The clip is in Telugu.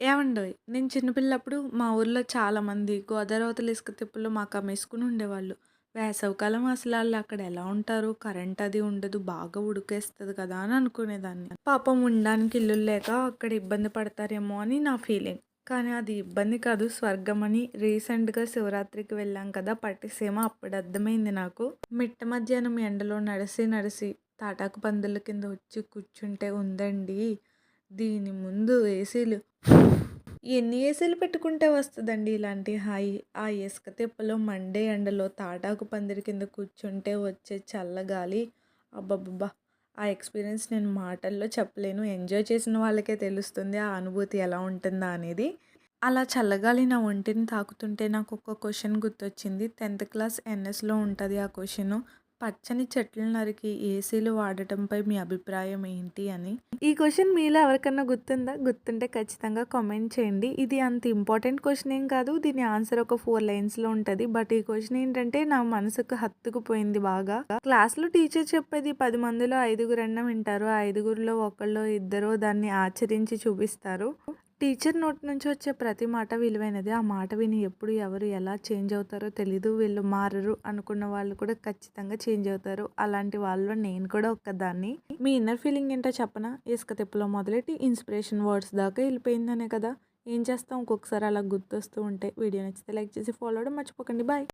ఏవండోయ్! నేను చిన్నపిల్లప్పుడు మా ఊర్లో చాలామంది గోదావరి ఇసుక తిప్పలు మాకు అమ్మేసుకుని ఉండేవాళ్ళు. వేసవికాలం అసలు వాళ్ళు అక్కడ ఎలా ఉంటారు? కరెంట్ అది ఉండదు. బాగా ఉడికేస్తుంది కదా! అని అనుకునేదాన్ని. పాపం ఉండడానికి ఇల్లు లేక అక్కడ ఇబ్బంది పడతారేమో అని నా ఫీలింగ్. కానీ అది ఇబ్బంది కాదు స్వర్గం అని రీసెంట్‌గా శివరాత్రికి వెళ్ళాం కదా! పట్టిసీమ అప్పుడు అర్థమైంది నాకు. మిట్ట మధ్యాహ్నం ఎండలో నడిసి నడిసి తాటాకు పందుల కింద వచ్చి కూర్చుంటే ఉందండి. దీని ముందు ఏసీలు ఎన్ని ఏసీలు పెట్టుకుంటే వస్తుందండి ఇలాంటి హాయి. ఆ ఇసుక తిప్పలో మండే ఎండలో తాటాకు పందిరి కింద కూర్చుంటే వచ్చే చల్లగాలి అబ్బబ్బబ్బా! ఆ ఎక్స్‌పీరియన్స్ నేను మాటల్లో చెప్పలేను. ఎంజాయ్ చేసిన వాళ్ళకే తెలుస్తుంది ఆ అనుభూతి ఎలా ఉంటుందా అనేది. అలా చల్లగాలి నా ఒంటిని తాకుతుంటే నాకు ఒక క్వశ్చన్ గుర్తొచ్చింది. 10థ్ క్లాస్ ఎన్ఎస్‌లో ఉంటుంది ఆ క్వెషను. పచ్చని చెట్లు నరికి ఏసీలు వాడటంపై మీ అభిప్రాయం ఏంటి అని. ఈ క్వశ్చన్ మీలో ఎవరికన్నా గుర్తుందా? గుర్తుంటే ఖచ్చితంగా కామెంట్ చేయండి. ఇది అంత ఇంపార్టెంట్ క్వశ్చన్ ఏం కాదు. దీని ఆన్సర్ ఒక ఫోర్ లైన్స్‌లో ఉంటుంది బట్ ఈ క్వశ్చన్ ఏంటంటే నా మనసుకు హత్తుకుపోయింది బాగా. క్లాస్‌లో టీచర్ చెప్పేది పది మందిలో ఐదుగురన్నా వింటారు. ఆ ఐదుగురిలో ఒకళ్ళో ఇద్దరో దాన్ని ఆచరించి చూపిస్తారు. టీచర్ నోటి నుంచి వచ్చే ప్రతి మాట విలువైనది ఆ మాట విని ఎప్పుడు ఎవరు ఎలా చేంజ్ అవుతారో తెలీదు. వీళ్ళు మారరు అనుకున్న వాళ్ళు కూడా ఖచ్చితంగా చేంజ్ అవుతారు. అలాంటి వాళ్ళు నేను కూడా ఒక్కదాన్ని. మీ ఇన్నర్ ఫీలింగ్ ఏంటో చెప్పనా? ఇసుక తిప్పలో మొదలెట్టి ఇన్స్పిరేషన్ వర్డ్స్ దాకా వెళ్ళిపోయిందనే కదా! ఏం చేస్తాం ఒక్కొక్కసారి అలా గుర్తొస్తూ ఉంటే వీడియో నచ్చితే లైక్ చేసి ఫాలో అవ్వడం మర్చిపోకండి. బాయ్.